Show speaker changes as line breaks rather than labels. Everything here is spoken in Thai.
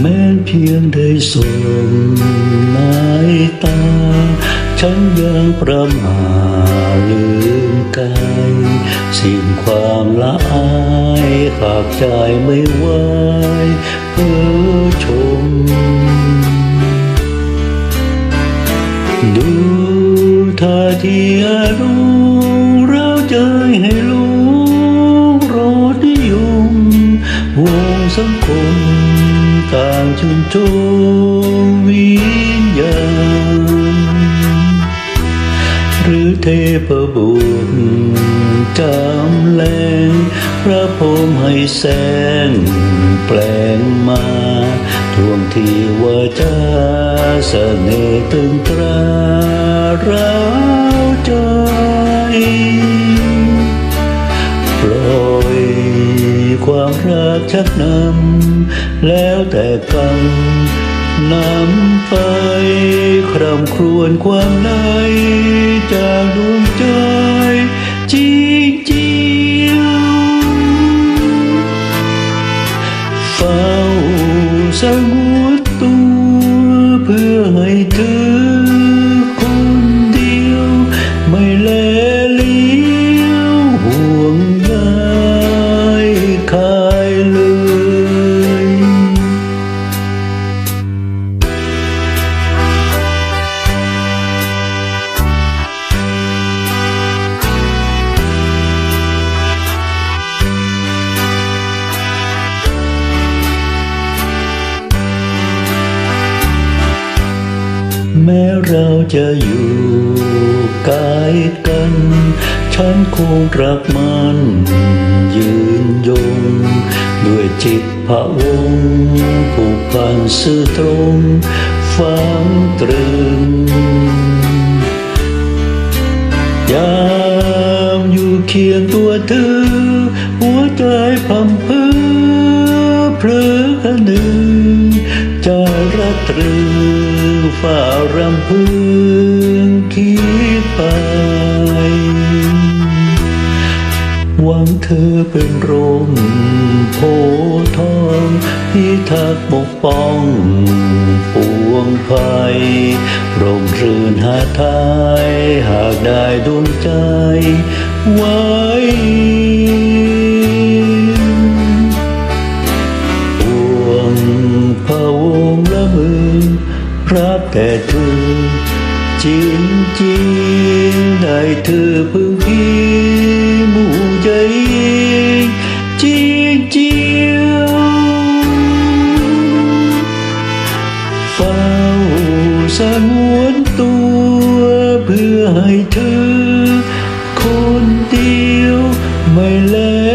แม้เพียงได้สมนายตา ฉันยังประมาลืมกายสิ้นความละอายขาดใจไม่ไหวเพื่อชม ดูท่าทีอารมณ์เราใจให้ลูกโรดนิยมวงสังคม ต่างชุนทุวิญญาณหรือเทพบุตรจำแรงพระพรมให้แสงแปลงมาท่วงทีว่าจะเสน่ห์ตึงตรา ความรักชักนำแล้วแต่กรรมนำไปคร่ำครวญความในจากดวงใจจริงจริงเฝ้าสง แม้เราจะอยู่ไกลกัน ฉันคงรักมันยืนยง ด้วยจิตพระวงศ์ผูกพันซื่อตรงฝังตรึงยามอยู่เคียงตัวเธอ หัวใจพัมเพอเพลอหนึ่ง ใจรักตรึงฝ่ารำพึงคิดไป หวังเธอเป็นร่มโพธาทองพิทักษ์ปกป้องปวงภัยร่มรื่นหาทายหากได้ดวงใจไว้ chiến chiến đại thư phương khi mù giấy chiến chiêu phao xa muốn tua bừa hai thư khôn tiêu mày lên